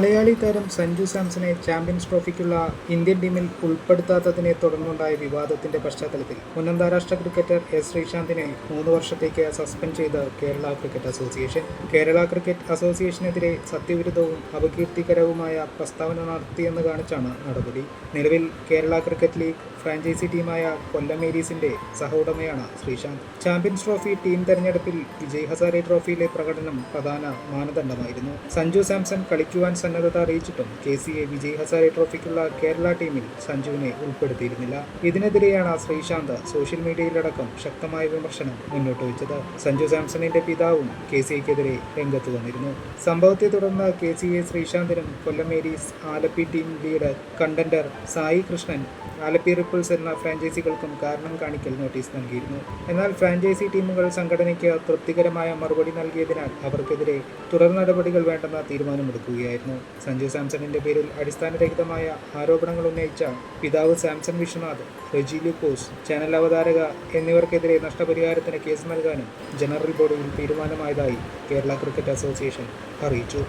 മലയാളി താരം സഞ്ജു സാംസനെ ചാമ്പ്യൻസ് ട്രോഫിക്കുള്ള ഇന്ത്യൻ ടീമിൽ ഉൾപ്പെടുത്താത്തതിനെ തുടർന്നുണ്ടായ വിവാദത്തിന്റെ പശ്ചാത്തലത്തിൽ മുൻ അന്താരാഷ്ട്ര ക്രിക്കറ്റർ എസ് ശ്രീശാന്തിനെ മൂന്ന് വർഷത്തേക്ക് സസ്പെൻഡ് ചെയ്ത Kerala cricket association. Kerala cricket അസോസിയേഷനെതിരെ സത്യവിരുദ്ധവും അപകീർത്തികരവുമായ പ്രസ്താവന നടത്തിയെന്ന് കാണിച്ചാണ് നടപടി. നിലവിൽ കേരള ക്രിക്കറ്റ് ലീഗ് ഫ്രാഞ്ചൈസി ടീമായ കൊല്ലം ഏരീസിന്റെ സഹോടമയാണ് ശ്രീശാന്ത്. ചാമ്പ്യൻസ് ട്രോഫി ടീം തെരഞ്ഞെടുപ്പിൽ വിജയ് ഹസാരെ ട്രോഫിയിലെ പ്രകടനം പ്രധാന മാനദണ്ഡമായിരുന്നു. സഞ്ജു സാംസൺ കളിക്കുവാൻ സന്നദ്ധത അറിയിച്ചിട്ടും K C A Vijay Hazare ട്രോഫിക്കുള്ള Kerala ടീമിൽ സഞ്ജുവിനെ ഉൾപ്പെടുത്തിയിരുന്നില്ല. ഇതിനെതിരെയാണ് ശ്രീശാന്ത് സോഷ്യൽ മീഡിയയിലടക്കം ശക്തമായ വിമർശനം മുന്നോട്ട് വെച്ചത്. സഞ്ജു സാംസണിന്റെ പിതാവും കെ സി എക്കെതിരെ രംഗത്ത് വന്നിരുന്നു. സംഭവത്തെ തുടർന്ന് കെ സി എ ശ്രീശാന്തിനും കൊല്ലമേരീസ് ആലപ്പി ടീം ലീഡർ കണ്ടന്റർ സായി കൃഷ്ണൻ ആലപ്പി റിപ്പിൾസ് എന്ന ഫ്രാഞ്ചൈസികൾക്കും കാരണം കാണിക്കൽ നോട്ടീസ് നൽകിയിരുന്നു. എന്നാൽ ഫ്രാഞ്ചൈസി ടീമുകൾ സംഘടനയ്ക്ക് തൃപ്തികരമായ മറുപടി നൽകിയതിനാൽ അവർക്കെതിരെ തുടർ നടപടികൾ വേണ്ടെന്ന തീരുമാനമെടുക്കുകയായിരുന്നു. സഞ്ജു സാംസണിന്റെ പേരിൽ അടിസ്ഥാനരഹിതമായ ആരോപണങ്ങൾ ഉന്നയിച്ച പിതാവ് സാംസൺ വിശ്വനാഥ് റെജി ലൂക്കോസ് ചാനൽ അവതാരക എന്നിവർക്കെതിരെ നഷ്ടപരിഹാരത്തിന് കേസ് നൽകാനും ജനറൽ ബോർഡിൽ തീരുമാനമായതായി കേരള ക്രിക്കറ്റ് അസോസിയേഷൻ അറിയിച്ചു.